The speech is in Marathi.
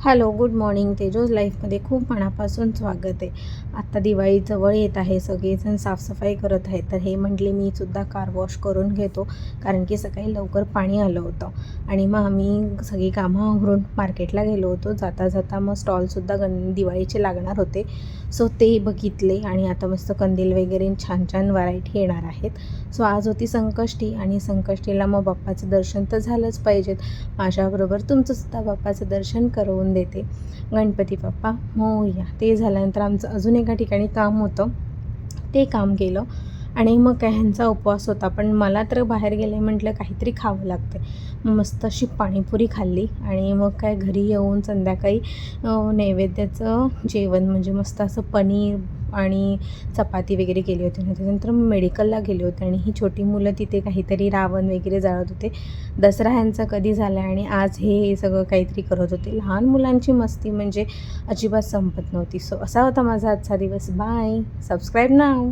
Hello good morning. तेजोज लाईफमध्ये खूप मनापासून स्वागत आहे. आत्ता दिवाळी जवळ येत आहे सगळेजण साफसफाई करत आहेत. तर हे म्हटले मी सुद्धा कार वॉश करून घेतो कारण की सकाळी लवकर पाणी आलं होतं. आणि मग आम्ही सगळी कामं आवरून मार्केटला गेलो होतो. जाता जाता मग स्टॉलसुद्धा गण दिवाळीचे लागणार होते. सो ते बघितले आणि आता मस्त कंदील वगैरे छान छान व्हरायटी येणार आहेत. सो आज होती संकष्टी आणि संकष्टीला मग बाप्पाचं दर्शन तर झालंच पाहिजेत. माझ्याबरोबर तुमचंसुद्धा बाप्पाचं दर्शन करून करवून देते. गणपती बाप्पा मोया ते झाल्यानंतर आमचं अजून एका ठिकाणी काम होतं. ते काम केलं. आणि मग काय ह्यांचा उपवास होता. पण मला तर बाहेर गेले म्हटलं काहीतरी खावं लागतं मस्त अशी पाणीपुरी खाल्ली आणि मग काय घरी येऊन संध्याकाळी नैवेद्याचं जेवण म्हणजे मस्त असं पनीर आणि चपाती वगैरे केली होती. आणि त्याच्यानंतर मेडिकलला गेले होते आणि ही छोटी मुलं तिथे काहीतरी रावण वगैरे जाळत होते. दसरा ह्यांचा कधी झाला आणि आज हे सगळं काहीतरी करत होते. लहान मुलांची मस्ती म्हणजे अजिबात संपत नव्हती. सो असा होता माझा आजचा दिवस. Bye subscribe now